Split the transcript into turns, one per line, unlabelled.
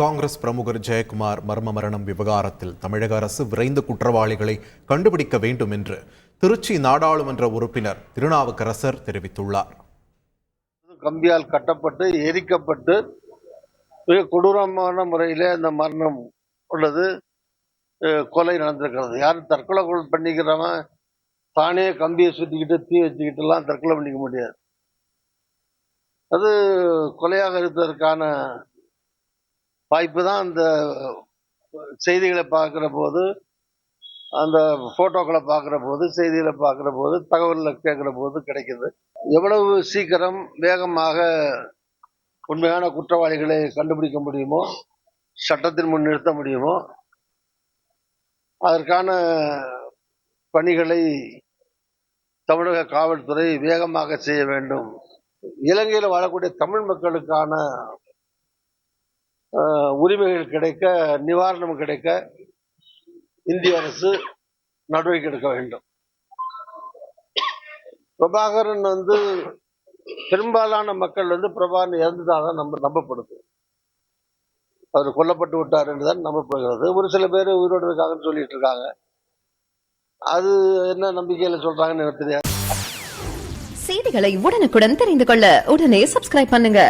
காங்கிரஸ் பிரமுகர் ஜெயக்குமார் மர்ம மரணம் விவகாரத்தில் தமிழக அரசு விரைந்து குற்றவாளிகளை கண்டுபிடிக்க வேண்டும் என்று திருச்சி நாடாளுமன்ற உறுப்பினர் திருநாவுக்கரசர் தெரிவித்துள்ளார்.
கம்பியால் கட்டப்பட்டு எரிக்கப்பட்டு மிக கொடூரமான முறையில் இந்த மரணம் உள்ளது. கொலை நடந்திருக்கிறது. யாரும் தற்கொலை கொலை பண்ணிக்கிறவன் தானே கம்பியை சுற்றிக்கிட்டு தீ வச்சுக்கிட்டுலாம் தற்கொலை பண்ணிக்க முடியாது. அது கொலையாக இருப்பதற்கான வாய்ப்பு தான் அந்த செய்திகளை பார்க்குற போது அந்த ஃபோட்டோக்களை பார்க்குற போது செய்திகளை பார்க்குற போது தகவல்களை கேட்குற போது கிடைக்கிது. எவ்வளவு சீக்கிரம் வேகமாக உண்மையான குற்றவாளிகளை கண்டுபிடிக்க முடியுமோ சட்டத்தின் முன் நிறுத்த முடியுமோ அதற்கான பணிகளை தமிழக காவல்துறை வேகமாக செய்ய வேண்டும். இலங்கையில் வாழக்கூடிய தமிழ் மக்களுக்கான உரிமைகள் கிடைக்க நிவாரணம் கிடைக்க இந்திய அரசு நடவடிக்கை எடுக்க வேண்டும். பிரபாகரன் வந்து பெரும்பாலான மக்கள் வந்து பிரபாகரன் இறந்ததாக நம்ப நம்பப்படுது. அவர் கொல்லப்பட்டு விட்டார் என்று தான் நம்பப்படுகிறது. ஒரு சில பேர் உயிரோடு இருக்காங்கன்னு சொல்லிட்டு இருக்காங்க. அது என்ன நம்பிக்கையில சொல்றாங்கன்னு எனக்கு தெரியாது.
செய்திகளை உடனுக்குடன் தெரிந்து கொள்ள உடனே சப்ஸ்கிரைப் பண்ணுங்க.